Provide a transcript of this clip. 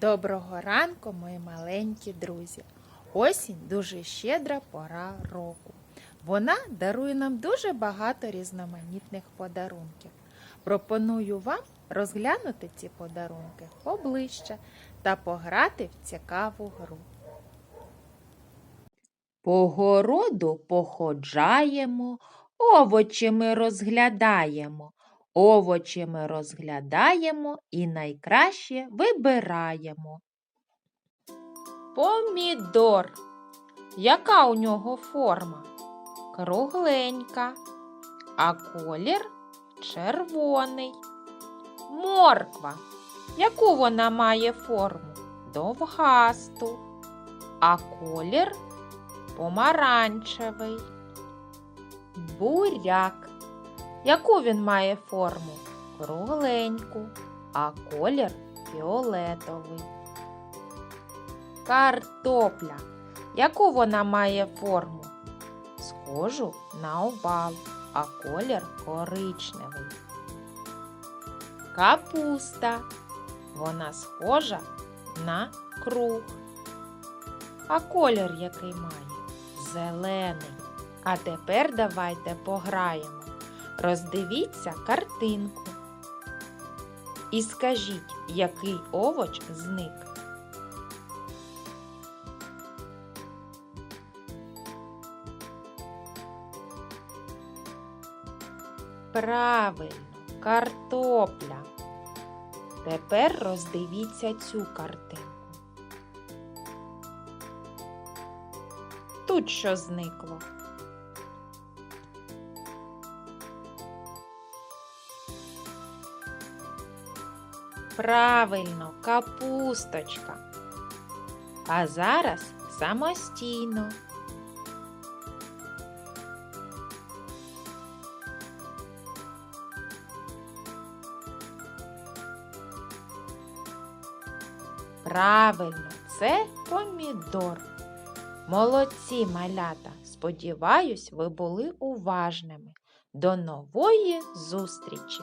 Доброго ранку, мої маленькі друзі. Осінь дуже щедра пора року. Вона дарує нам дуже багато різноманітних подарунків. Пропоную вам розглянути ці подарунки поближче та пограти в цікаву гру. По городу походжаємо, овочі ми розглядаємо. Овочі ми розглядаємо і найкраще вибираємо. Помідор. Яка у нього форма? Кругленька, а колір червоний. Морква. Яку вона має форму? Довгасту, а колір помаранчевий. Буряк. Яку він має форму? Кругленьку, а колір фіолетовий. Картопля. Яку вона має форму? Схожу на овал, а колір коричневий. Капуста. Вона схожа на круг. А колір який має? Зелений. А тепер давайте пограємо. Роздивіться картинку. І скажіть, який овоч зник. Правильно, картопля. Тепер роздивіться цю картинку. Тут що зникло? Правильно, капусточка. А зараз самостійно. Правильно, це помідор. Молодці малята. Сподіваюсь, ви були уважними. До нової зустрічі!